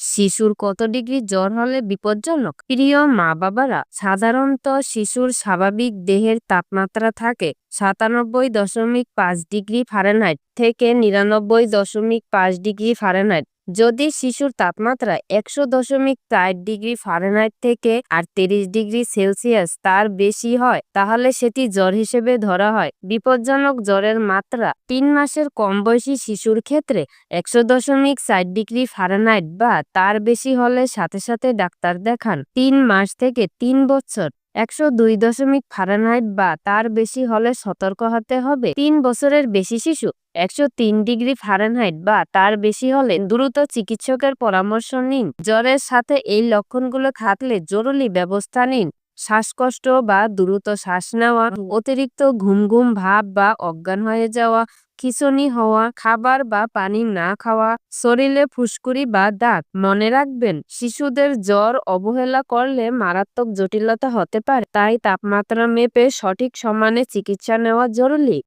শিশুর কত ডিগ্রি জ্বর হলে বিপজ্জনক? প্রিয় মা বাবারা সাধারণত শিশুর স্বাভাবিক দেহের তাপমাত্রা থাকে সাতানব্বই দশমিক পাঁচ ডিগ্রি ফারেনহাইট থেকে নিরানব্বই দশমিক পাঁচ ডিগ্রি ফারেনহাইট। যদি শিশুর তাপমাত্রা একশো দশমিক চার ডিগ্রি ফারেনহাইট থেকে আটত্রিশ ডিগ্রি সেলসিয়াস তার বেশি হয়, তাহলে সেটি জ্বর হিসেবে ধরা হয়। বিপজ্জনক জ্বরের মাত্রা তিন মাসের কম বয়সী শিশুর ক্ষেত্রে একশো দশমিক চার ডিগ্রি ফারেনহাইট বা তার বেশি হলে সাথে সাথে ডাক্তার দেখান। তিন মাস থেকে তিন বছর একশো দুই দশমিক ফারেনহাইট বা তার বেশি হলে সতর্ক হতে হবে। তিন বছরের বেশি শিশু, একশো তিন ডিগ্রি ফারেনহাইট বা তার বেশি হলে দ্রুত চিকিৎসকের পরামর্শ নিন। জ্বরের সাথে এই লক্ষণগুলো থাকলে জরুরি ব্যবস্থা নিন। শ্বাসকষ্ট বা দ্রুত শ্বাস নেওয়া অতিরিক্ত ঘুম ঘুম ভাব বা অজ্ঞান হয়ে যাওয়া খিঁচুনি হওয়া খাবার বা পানি না খাওয়া শরীরে ফুসকুড়ি বা দাগ। মনে রাখবেন শিশুদের জ্বর অবহেলা করলে মারাত্মক জটিলতা হতে পারে তাই তাপমাত্রা মেপে সঠিক সমানে চিকিৎসা নেওয়া জরুরি।